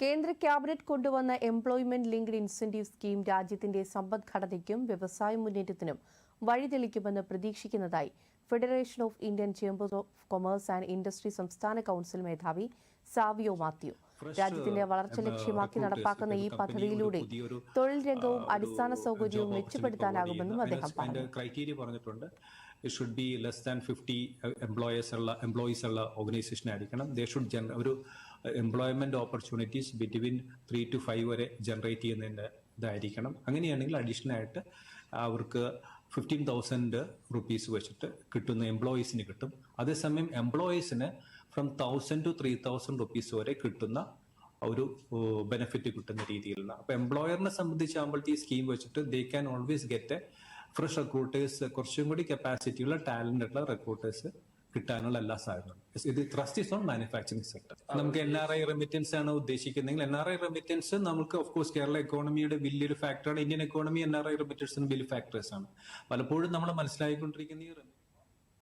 കേന്ദ്ര ക്യാബിനറ്റ് കൊണ്ടുവന്ന employment linked incentive scheme രാജ്യത്തിന്റെ സമ്പദ്ഘടനയ്ക്കും വ്യവസായ മുന്നേറ്റത്തിനും വഴിതെളിക്കുമെന്ന് പ്രതീക്ഷിക്കുന്നതായി Federation of Indian Chambers of Commerce and Industry സംസ്ഥാന കൌൺസിൽ മേധാവി സാവിയോ മാത്യു. രാജ്യത്തിന്റെ വളർച്ച ലക്ഷ്യമാക്കി നടപ്പാക്കുന്ന ഈ പദ്ധതിയിലൂടെ തൊഴിൽ രംഗവും അടിസ്ഥാന സൗകര്യവും മെച്ചപ്പെടുത്താനാകുമെന്നും അദ്ദേഹം പറഞ്ഞു. ക്രൈറ്റീരിയ പറഞ്ഞിട്ടുണ്ട്. It should be less than fifty employers ഉള്ള എംപ്ലോയീസ് ഉള്ള ഓർഗനൈസേഷൻ ആയിരിക്കണം ദേ ഷുഡ് ജന ഒരു employment opportunities between three to five വരെ ജനറേറ്റ് ചെയ്യുന്നതിന്റെ ഇതായിരിക്കണം. അങ്ങനെയാണെങ്കിൽ അഡീഷണൽ ആയിട്ട് അവർക്ക് ഫിഫ്റ്റീൻ തൗസൻഡ് റുപ്പീസ് വെച്ചിട്ട് കിട്ടുന്ന എംപ്ലോയീസിന് കിട്ടും. അതേസമയം എംപ്ലോയീസിന് from thousand to three thousand rupees വരെ കിട്ടുന്ന ഒരു ബെനിഫിറ്റ് കിട്ടുന്ന രീതിയിലുള്ള. അപ്പൊ എംപ്ലോയറിനെ സംബന്ധിച്ചാകുമ്പോഴത്തെ ഈ സ്കീം വെച്ചിട്ട് they can always get fresh recruiters കുറച്ചും കൂടി കപ്പാസിറ്റിയുള്ള ടാലന്റ് ഉള്ള റിക്രൂട്ടേഴ്സ് കിട്ടാനുള്ള എല്ലാ സാധ്യതകളും ഇത് thrust is on manufacturing sector നമുക്ക് എൻ ആർ ഐ റെമിറ്റൻസ് ആണ് ഉദ്ദേശിക്കുന്നതെങ്കിൽ എൻ ആർ ഐ റെമിറ്റൻസ് നമുക്ക് ഓഫ് കോഴ്സ് കേരള എക്കോണമിയുടെ വലിയൊരു ഫാക്ടറാണ് Indian economy N R I റെമിറ്റൻസിന് വലിയ ഫാക്ടേഴ്സ് ആണ്. പലപ്പോഴും നമ്മൾ മനസ്സിലായിക്കൊണ്ടിരിക്കുന്ന ഈ